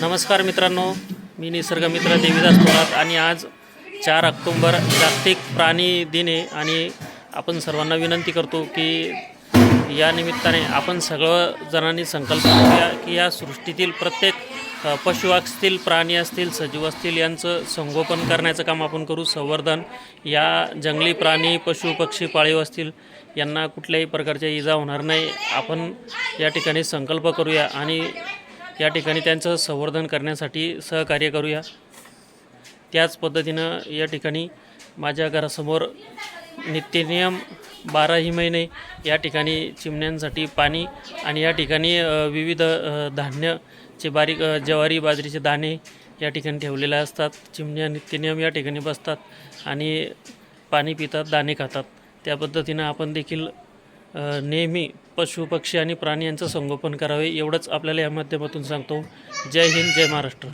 नमस्कार मित्रांनो मी निसर्गमित्र देवीदास थोरात आणि आज चार ऑक्टोंबर जागतिक प्राणी दिने आणि आपण सर्वांना विनंती करतो की या निमित्ताने आपण सगळं जणांनी संकल्प करूया की या सृष्टीतील प्रत्येक पशु असतील प्राणी असतील सजीव असतील यांचं संगोपन करण्याचं काम आपण करू. संवर्धन या जंगली प्राणी पशु पक्षी पाळीव असतील यांना कुठल्याही प्रकारच्या इजा होणार नाही. आपण या ठिकाणी संकल्प करूया आणि या ठिकाणी त्यांचं संवर्धन करण्यासाठी सहकार्य करूया. त्याच पद्धतीनं या ठिकाणी माझ्या घरासमोर नित्यनियम बाराही महिने या ठिकाणी चिमण्यांसाठी पाणी आणि या ठिकाणी विविध धान्यचे बारीक ज्वारी बाजरीचे दाणे या ठिकाणी ठेवलेले असतात. चिमण्या नित्यनियम या ठिकाणी बसतात आणि पाणी पितात दाणे खातात. त्या पद्धतीनं आपण देखील नेहमी पशु पक्षी आणि प्राणी यांचं संगोपन करावे एवढंच आपल्याला या माध्यमातून सांगतो. जय हिंद जय महाराष्ट्र.